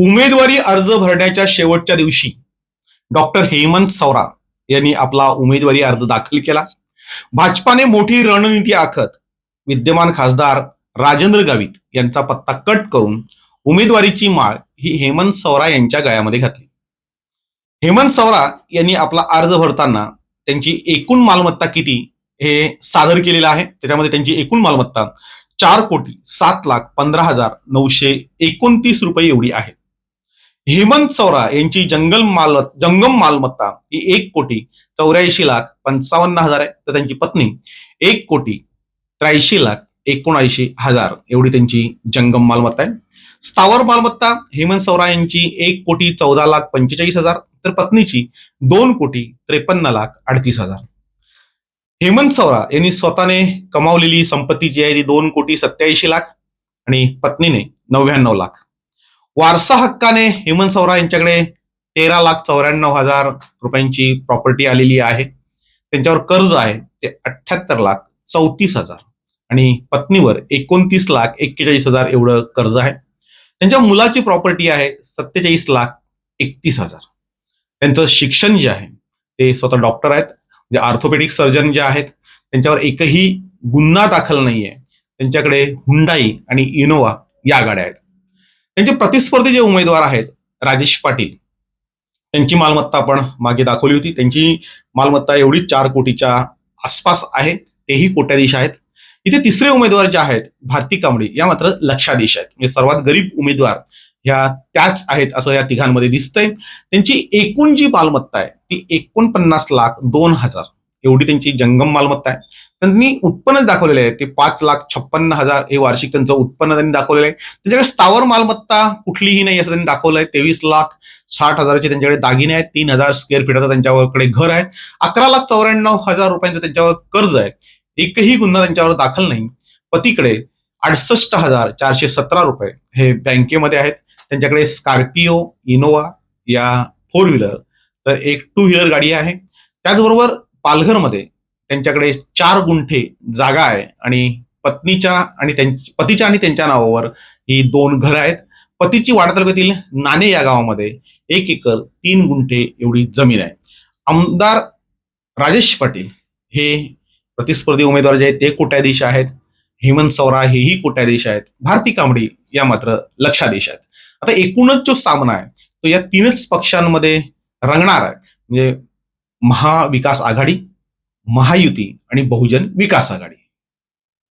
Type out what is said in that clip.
उमेदवारी अर्ज भरण्याच्या शेवटच्या दिवशी डॉक्टर हेमंत सौरा यांनी आपला उमेदवारी अर्ज दाखल केला. भाजपाने मोठी रणनीती आखत विद्यमान खासदार राजेंद्र गावित यांचा पत्ता कट करून उमेदवारीची माळ ही हेमंत सौरा यांच्या गळ्यामध्ये घातली. हेमंत सौरा यांनी आपला अर्ज भरताना त्यांची एकूण मालमत्ता किती हे सादर केलेलं आहे. त्याच्यामध्ये त्यांची एकूण मालमत्ता चार कोटी सात लाख पंधरा हजार नऊशे एकोणतीस रुपये एवढी आहे. हेमंत चौरा यांची जंगल माल जंगम मालमत्ता ही एक कोटी चौऱ्याऐंशी लाख पंचावन्न हजार आहे. तर त्यांची पत्नी एक कोटी त्र्याऐंशी लाख एकोणऐंशी हजार एवढी त्यांची जंगम मालमत्ता आहे. स्थावर मालमत्ता हेमंत सौरा यांची एक कोटी चौदा लाख पंचेचाळीस हजार तर पत्नीची दोन कोटी त्रेपन्न लाख अडतीस हजार. हेमंत सौरा यांनी स्वतःने कमावलेली संपत्ती जी आहे ती दोन कोटी सत्याऐंशी लाख आणि पत्नीने नव्याण्णव लाख. वारसा हक्काने हेमंत सौरा यांच्याकडे तेरा लाख चौऱ्याण्णव हजार रुपयांची प्रॉपर्टी आलेली आहे. त्यांच्यावर कर्ज आहे ते अठ्ठ्याहत्तर लाख चौतीस हजार. आणि पत्नीवर एकोणतीस लाख एक्केचाळीस हजार एवढं कर्ज आहे. त्यांच्या मुलाची प्रॉपर्टी आहे सत्तेचाळीस लाख एकतीस हजार. त्यांचं शिक्षण जे आहे ते स्वतः डॉक्टर आहेत. म्हणजे आर्थोपेडिक सर्जन जे आहेत त्यांच्यावर एकही गुन्हा दाखल नाही आहे त्यांच्याकडे हुंडाई आणि इनोवा या गाड्या आहेत. त्यांचे प्रतिस्पर्धी जे उमेदवार आहेत राजेश पाटील त्यांची मालमत्ता आपण मागे दाखवली होती. त्यांची मालमत्ता एवढी चार कोटीच्या आसपास आहे. तेही कोट्याधीश आहेत. इथे तिसरे उमेदवार जे आहेत भारती कांबळे या मात्र लक्षाधीश आहेत. म्हणजे सर्वात गरीब उमेदवार ह्या त्याच आहेत असं या तिघांमध्ये दिसतंय. त्यांची एकूण जी मालमत्ता आहे ती एकोणपन्नास लाख दोन हजार. एवढी त्यांची जंगम मालमत्ता आहे. त्यांनी उत्पन्न दाखवलेले आहे ते पाच लाख छप्पन्न हजार हे वार्षिक त्यांचं उत्पन्न त्यांनी दाखवलेलं आहे. त्यांच्याकडे स्थावर मालमत्ता कुठलीही नाही असं त्यांनी दाखवलं आहे तेवीस लाख साठ हजाराचे त्यांच्याकडे दागिने आहेत. तीन हजार स्क्वेअर फीटाचं त्यांच्याकडे घर आहे. अकरा लाख चौऱ्याण्णव हजार रुपयांचं त्यांच्यावर कर्ज आहे. एकही गुन्हा त्यांच्यावर दाखल नाही. पतीकडे अडसष्ट हजार चारशे सतरा रुपये हे बँकेमध्ये आहेत. त्यांच्याकडे स्कॉर्पिओ इनोवा या फोर व्हीलर तर एक टू व्हीलर गाडी आहे. त्याचबरोबर पालघरमध्ये त्यांच्याकडे चार गुंठे जागा आहे आणि पत्नीच्या आणि त्यांच्या पतीच्या आणि त्यांच्या नावावर ही दोन घरं आहेत. पतीची वाडा तालुक्यातील नाणे या गावामध्ये एक एकर तीन गुंठे एवढी जमीन आहे. आमदार राजेश पाटील हे प्रतिस्पर्धी उमेदवार जे आहेत ते कोट्याधीश आहेत. हेमंत सौरा हेही कोट्याधीश आहेत. भारती कांबडी या मात्र लक्षाधीश आहेत. आता एकूणच जो सामना आहे तो या तीनच पक्षांमध्ये रंगणार आहे. म्हणजे महाविकास आघाडी महायुती आणि बहुजन विकास आघाडी.